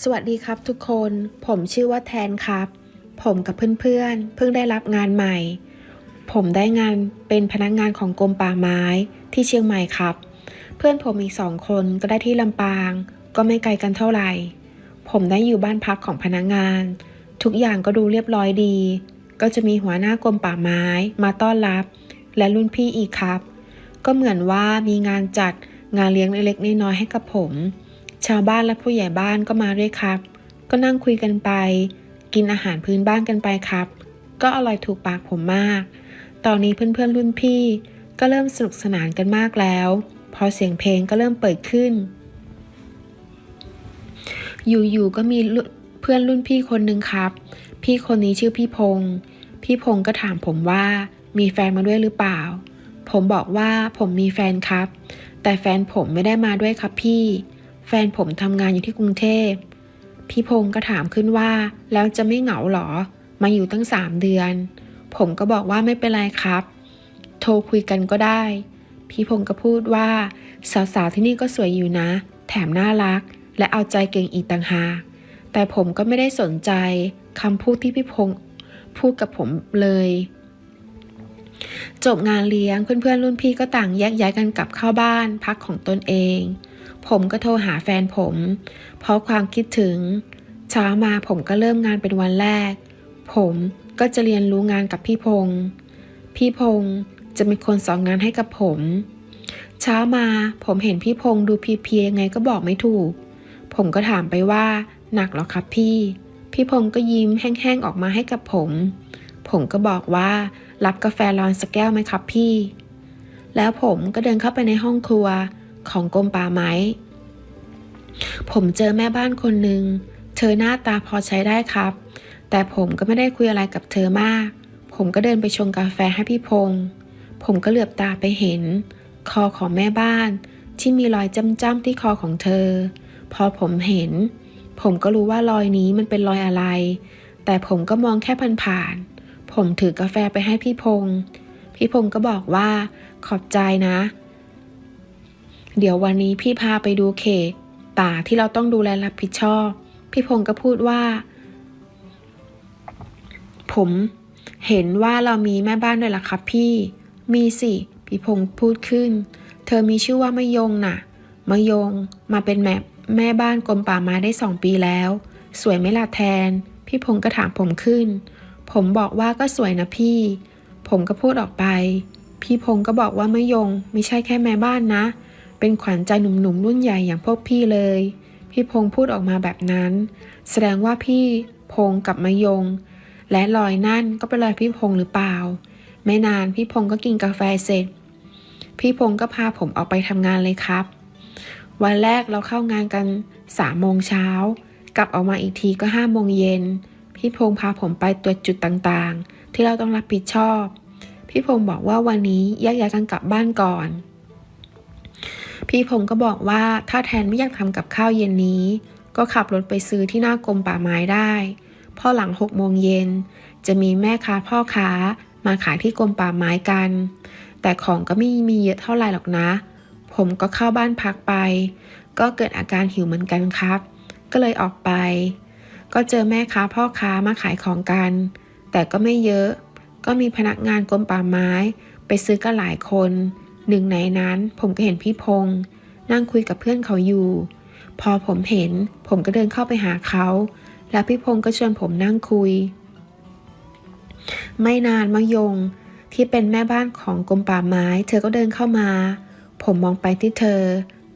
สวัสดีครับทุกคน ผมชื่อว่าแทนครับ ผมกับเพื่อนๆ เพิ่งได้รับงานใหม่ ผมได้งานเป็นพนักงานของกรมป่าไม้ที่เชียงใหม่ครับ เพื่อนผมอีกสองคนก็ได้ที่ลำปาง ก็ไม่ไกลกันเท่าไหร่ ผมได้อยู่บ้านพักของพนักงาน ทุกอย่างก็ดูเรียบร้อยดี ก็จะมีหัวหน้ากรมป่าไม้มาต้อนรับ และรุ่นพี่อีกครับ ก็เหมือนว่ามีงานจัดงานเลี้ยงเล็กๆน้อยๆให้กับผม ชาวบ้านและผู้ใหญ่บ้านก็มาด้วยครับ ก็นั่งคุยกันไป กินอาหารพื้นบ้านกันไปครับ ก็อร่อยถูกปากผมมาก ตอนนี้เพื่อนๆรุ่นพี่ ก็เริ่มสนุกสนานกันมากแล้ว พอเสียงเพลงก็เริ่มเปิดขึ้น อยู่ๆก็มีเพื่อนรุ่นพี่คนหนึ่งครับ พี่คนนี้ชื่อพี่พงศ์พี่พงศ์ก็ถามผมว่ามีแฟนมาด้วยหรือเปล่า ผมบอกว่าผมมีแฟนครับ แต่แฟนผมไม่ได้มาด้วยครับพี่ ฟนผมทำงานอยู่ที่กรุงเทพ พี่พงศ์ก็ถามขึ้นว่า แล้วจะไม่เหงาหรอ มาอยู่ตั้งสามเดือน ผมก็บอกว่าไม่เป็นไรครับ โทรคุยกันก็ได้ พี่พงศ์ก็พูดว่า สาวๆที่นี่ก็สวยอยู่นะ แถมน่ารัก และเอาใจเก่งอีกต่างหาก แต่ผมก็ไม่ได้สนใจคำพูดที่พี่พงศ์พูดกับผมเลย จบงานเลี้ยงเพื่อนๆรุ่นพี่ก็ต่างแยกย้ายกันกลับเข้าบ้านพักของตนเอง ผมก็โทรหาแฟนผม เพราะความคิดถึง เช้ามาผมก็เริ่มงานเป็นวันแรก ผมก็จะเรียนรู้งานกับพี่พงศ์พี่พงศ์จะเป็นคนสอนงานให้กับผม เช้ามาผมเห็นพี่พงศ์ดูเพลียๆยังไงก็บอกไม่ถูก ผมก็ถามไปว่า หนักหรอครับพี่ พี่พงศ์ก็ยิ้มแห้งๆออกมาให้กับผม ผมก็บอกว่า รับกาแฟร้อนสักแก้วไหมครับพี่ แล้วผมก็เดินเข้าไปในห้องครัว ของกรมป่าไม้ ผมเจอแม่บ้านคนหนึ่ง เธอหน้าตาพอใช้ได้ครับ แต่ผมก็ไม่ได้คุยอะไรกับเธอมาก ผมก็เดินไปชงกาแฟให้พี่พงศ์ผมก็เหลือบตาไปเห็น คอของแม่บ้าน ที่มีรอยจ้ำๆที่คอของเธอ พอผมเห็น ผมก็รู้ว่ารอยนี้มันเป็นรอยอะไร แต่ผมก็มองแค่ผ่านๆผมถือกาแฟไปให้พี่พงศ์พี่พงศ์ก็บอกว่าขอบใจนะ เดี๋ยววันนี้พี่พาไปดูเขตป่าที่เราต้องดูแลรับผิดชอบ พี่พงศ์ก็พูดว่า ผมเห็นว่าเรามีแม่บ้านด้วยล่ะครับพี่ มีสิ พี่พงศ์พูดขึ้น เธอมีชื่อว่ามะยงน่ะมะยงมาเป็นแม่แม่บ้านกรมป่าไม้ได้สองปีแล้ว สวยไหมล่ะแทน พี่พงศ์ก็ถามผมขึ้น ผมบอกว่าก็สวยนะพี่ ผมก็พูดออกไป พี่พงศ์ก็บอกว่ามะยง ไม่ใช่แค่แม่บ้านนะ เป็นขวัญใจหนุ่มๆรุ่นใหญ่อย่างพวกพี่เลย พี่พงศ์พูดออกมาแบบนั้น แสดงว่าพี่พงศ์กับมะยง และรอยนั่นก็เป็นรอยพี่พงศ์หรือเปล่า ไม่นานพี่พงศ์ก็กินกาแฟเสร็จ พี่พงศ์ก็พาผมออกไปทำงานเลยครับ วันแรกเราเข้างานกันสามโมงเช้ากลับออกมาอีกทีก็ห้าโมงเย็นพี่พงศ์พาผมไปตรวจจุดต่างๆ ที่เราต้องรับผิดชอบ พี่พงศ์บอกว่าวันนี้แยกย้ายกันกลับบ้านก่อน พี่พงก็บอกว่าถ้าแทนไม่อยากทำกับข้าวเย็นนี้ ก็ขับรถไปซื้อที่หน้ากรมป่าไม้ได้พอหลังหกโมงเย็น จะมีแม่ค้าพ่อค้ามาขายที่กรมป่าไม้กัน แต่ของก็ไม่มีเยอะเท่าไหร่หรอกนะ ผมก็เข้าบ้านพักไป ก็เกิดอาการหิวเหมือนกันครับ ก็เลยออกไป ก็เจอแม่ค้าพ่อค้ามาขายของกัน แต่ก็ไม่เยอะ ก็มีพนักงานกรมป่าไม้ ไปซื้อกันหลายคน หนึ่งในนั้นผมก็เห็นพี่พงษ์นั่งคุยกับเพื่อนเขาอยู่ พอผมเห็น ผมก็เดินเข้าไปหาเขา แล้วพี่พงษ์ก็ชวนผมนั่งคุย ไม่นานมะยงที่เป็นแม่บ้านของกรมป่าไม้ เธอก็เดินเข้ามา ผมมองไปที่เธอ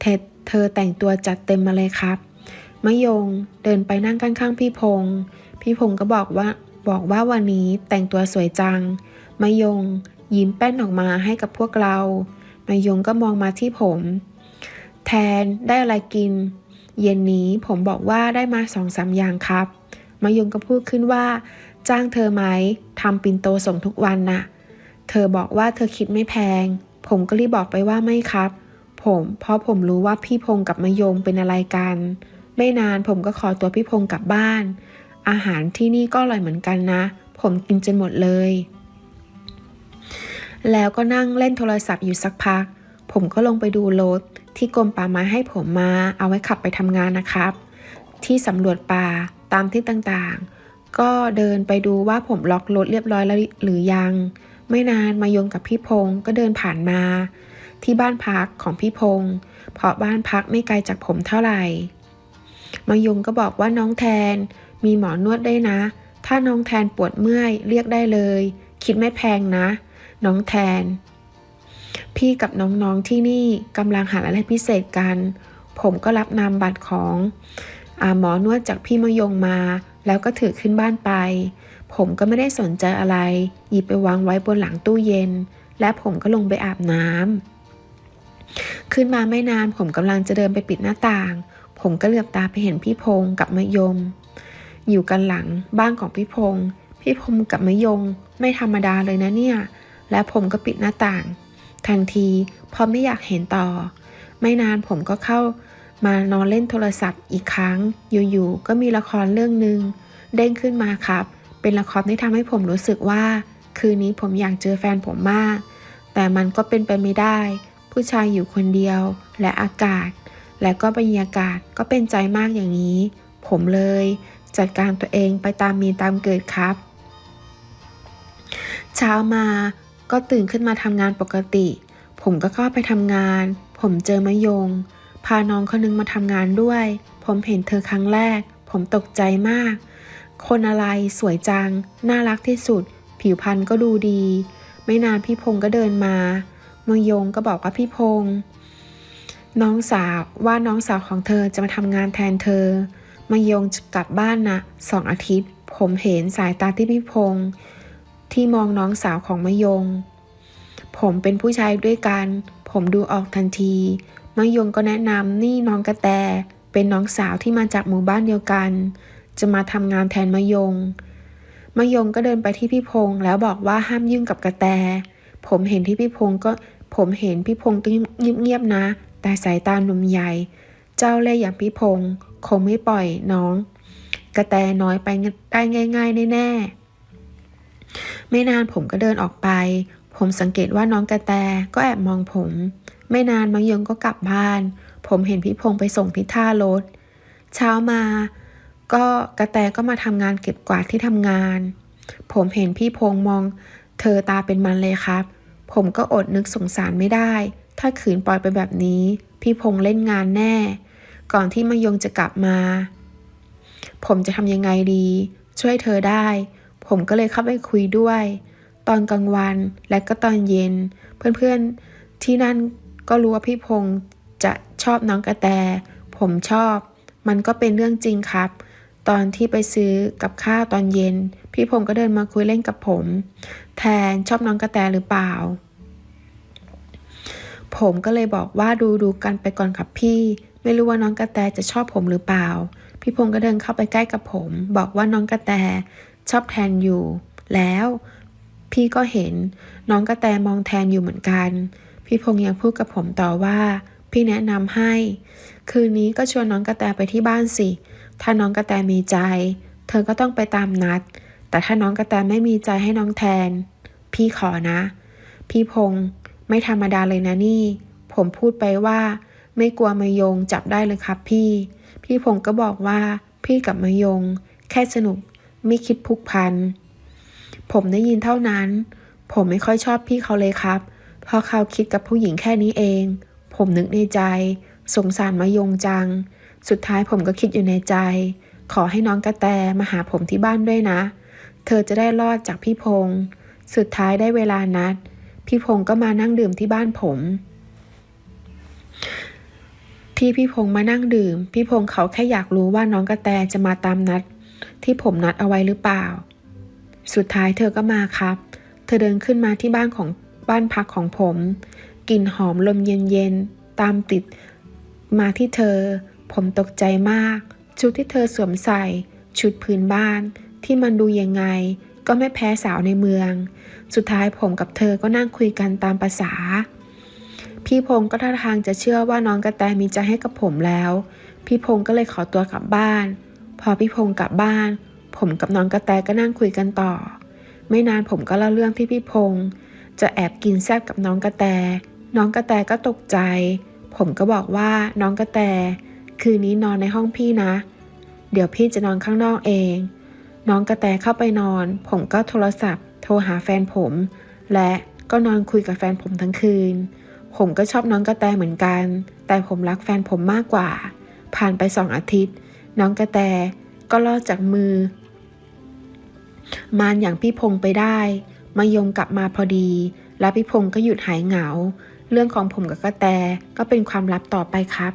เธอเธอแต่งตัวจัดเต็มมาเลยครับมะยงเดินไปนั่งข้างๆพี่พงษ์พี่พงษ์ก็บอกว่าบอกว่าวันนี้แต่งตัวสวยจังมะยง ยิ้มแป้นออกมาให้กับพวกเรามะยงก็มองมาที่ผม แทนได้อะไรกิน เย็นนี้ผมบอกว่าได้มาสองสามอย่างครับมะยงก็พูดขึ้นว่า จ้างเธอไหมทำปินโตส่งทุกวันน่ะ เธอบอกว่าเธอคิดไม่แพง ผมก็รีบบอกไปว่าไม่ครับ ผมเพราะผมรู้ว่าพี่พงกับมะยงเป็นอะไรกัน ไม่นานผมก็ขอตัวพี่พงกลับบ้าน อาหารที่นี่ก็อร่อยเหมือนกันนะ ผมกินจนหมดเลย แล้วก็นั่งเล่นโทรศัพท์อยู่สักพัก ผมก็ลงไปดูรถที่กรมป่าไม้ให้ผมมาเอาไว้ขับไปทำงานนะครับ ที่สำรวจป่าตามที่ต่างๆ ก็เดินไปดูว่าผมล็อกรถเรียบร้อยแล้วหรือยัง ไม่นานมายงกับพี่พงศ์ก็เดินผ่านมา ที่บ้านพักของพี่พงศ์เพราะบ้านพักไม่ไกลจากผมเท่าไหร่ มายงก็บอกว่าน้องแทนมีหมอนวดได้นะ ถ้าน้องแทนปวดเมื่อยเรียกได้เลย คิดไม่แพงนะ น้องแทน พี่กับน้องๆที่นี่กำลังหาอะไรพิเศษกัน ผมก็รับนามบัตรของอาหมอนวดจากพี่มยงมา แล้วก็ถือขึ้นบ้านไป ผมก็ไม่ได้สนใจอะไร หยิบไปวางไว้บนหลังตู้เย็น และผมก็ลงไปอาบน้ำขึ้นมาไม่นานผมกำลังจะเดินไปปิดหน้าต่าง ผมก็เหลือบตาไปเห็นพี่พงศ์กับมยม อยู่กันหลังบ้านของพี่พงศ์พี่พงศ์กับมยงไม่ธรรมดาเลยนะเนี่ย และผมก็ปิดหน้าต่าง ทันทีเพราะไม่อยากเห็นต่อ ไม่นานผมก็เข้ามานอนเล่นโทรศัพท์อีกครั้ง อยู่ๆ ก็มีละครเรื่องหนึ่งเด้งขึ้นมาครับ เป็นละครที่ทำให้ผมรู้สึกว่า คืนนี้ผมอยากเจอแฟนผมมาก แต่มันก็เป็นไปไม่ได้ ผู้ชายอยู่คนเดียว และอากาศ และก็บรรยากาศก็เป็นใจมากอย่างนี้ ผมเลย จัดการตัวเองไปตามมีตามเกิดครับ เช้ามา ก็ตื่นขึ้นมาทำงานปกติ ผมก็เข้าไปทำงาน ผมเจอมะยง พาน้องคนนึงมาทำงานด้วย ผมเห็นเธอครั้งแรก ผมตกใจมาก คนอะไรสวยจัง น่ารักที่สุด ผิวพรรณก็ดูดี ไม่นานพี่พงศ์ก็เดินมามยงก็บอกว่าพี่พงศ์น้องสาวว่าน้องสาวของเธอจะมาทำงานแทนเธอมยงจะกลับบ้านนะสองอาทิตย์ ผมเห็นสายตาที่พี่พงศ์ ที่มองน้องสาวของมยง ผมเป็นผู้ชายด้วยกัน ผมดูออกทันทีมยงก็แนะนำนี่น้องกระแต เป็นน้องสาวที่มาจากหมู่บ้านเดียวกัน จะมาทำงานแทนมยงมยงก็เดินไปที่พี่พงศ์แล้วบอกว่าห้ามยุ่งกับกระแต ผมเห็นที่พี่พงศ์ก็ผมเห็นพี่พงศ์ต้องเงียบๆนะ แต่สายตาหนุ่มใหญ่ เจ้าเล่ห์อย่างพี่พงศ์คงไม่ปล่อยน้อง กระแตน้อยไปได้ง่าย ๆ แน่ๆ ไม่นานผมก็เดินออกไป ผมสังเกตว่าน้องกระแตก็แอบมองผม ไม่นานมังยงก็กลับบ้าน ผมเห็นพี่พงศ์ไปส่งที่ท่ารถ เช้ามา ก็กระแตก็มาทำงานเก็บกวาดที่ทำงาน ผมเห็นพี่พงศ์มอง เธอตาเป็นมันเลยครับ ผมก็อดนึกสงสารไม่ได้ ถ้าขืนปล่อยไปแบบนี้ พี่พงษ์เล่นงานแน่ ก่อนที่มายงจะกลับมา ผมจะทำยังไงดี ช่วยเธอได้ ผมก็เลยเข้าไปคุยด้วย ตอนกลางวันและก็ตอนเย็น เพื่อนๆที่นั่นก็รู้ว่าพี่พงษ์จะชอบน้องกระแต ผมชอบ มันก็เป็นเรื่องจริงครับ ตอนที่ไปซื้อกับข้าวตอนเย็น พี่พงษ์ก็เดินมาคุยเล่นกับผม แทนชอบน้องกระแตหรือเปล่า ผมก็เลยบอกว่าดูดูกันไปก่อนครับพี่ ไม่รู้ว่าน้องกระแตจะชอบผมหรือเปล่า พี่พงษ์ก็เดินเข้าไปใกล้กับผม บอกว่าน้องกระแต ชอบแทนอยู่ แล้ว พี่ก็เห็น น้องกระแตมองแทนอยู่เหมือนกัน พี่พงษ์ยังพูดกับผมต่อว่า พี่แนะนำให้ คืนนี้ก็ชวนน้องกระแตไปที่บ้านสิ ถ้าน้องกระแตมีใจ เธอก็ต้องไปตามนัด แต่ถ้าน้องกระแตไม่มีใจให้น้องแทน พี่ขอนะ พี่พงษ์ไม่ธรรมดาเลยนะนี่ ผมพูดไปว่า ไม่กลัวมายงจับได้เลยครับพี่ พี่พงษ์ก็บอกว่าพี่กับมายง แค่สนุก ไม่คิดผูกพัน ผมได้ยินเท่านั้น ผมไม่ค่อยชอบพี่เขาเลยครับ เพราะเขาคิดกับผู้หญิงแค่นี้เอง ผมนึกในใจ สงสารมายงจัง สุดท้ายผมก็คิดอยู่ในใจ ขอให้น้องกระแตมาหาผมที่บ้านด้วยนะ เธอจะได้รอดจากพี่พงษ์สุดท้ายได้เวลานัด พี่พงษ์ก็มานั่งดื่มที่บ้านผม ที่พี่พงษ์มานั่งดื่ม พี่พงษ์เขาแค่อยากรู้ว่าน้องกระแตจะมาตามนัด ที่ผมนัดเอาไว้หรือเปล่า สุดท้ายเธอก็มาครับ เธอเดินขึ้นมาที่บ้านของบ้านพักของผม กลิ่นหอมลมเย็นๆ ตามติดมาที่เธอ ผมตกใจมาก ชุดที่เธอสวมใส่ ชุดพื้นบ้านที่มันดูยังไง ก็ไม่แพ้สาวในเมือง สุดท้ายผมกับเธอก็นั่งคุยกันตามภาษา พี่พงศ์ก็ท่าทางจะเชื่อว่าน้องกระแตมีใจให้กับผมแล้ว พี่พงศ์ก็เลยขอตัวกลับบ้าน พอพี่พงศ์กลับบ้าน ผมกับน้องกระแตก็นั่งคุยกันต่อ ไม่นานผมก็เล่าเรื่องที่พี่พงศ์จะแอบกินแซบกับน้องกระแต น้องกระแตก็ตกใจ ผมก็บอกว่าน้องกระแต คืนนี้นอนในห้องพี่นะ เดี๋ยวพี่จะนอนข้างนอกเอง น้องกระแตเข้าไปนอน ผมก็โทรศัพท์ โทรหาแฟนผม และก็นอนคุยกับแฟนผมทั้งคืน ผมก็ชอบน้องกระแตเหมือนกัน แต่ผมรักแฟนผมมากกว่า ผ่านไปสองอาทิตย์ น้องกระแตก็ลอดจากมือ มารอย่างพี่พงษ์ไปได้มายมกลับมาพอดี และพี่พงษ์ก็หยุดหายเหงา เรื่องของผมกับกระแตก็เป็นความลับต่อไปครับ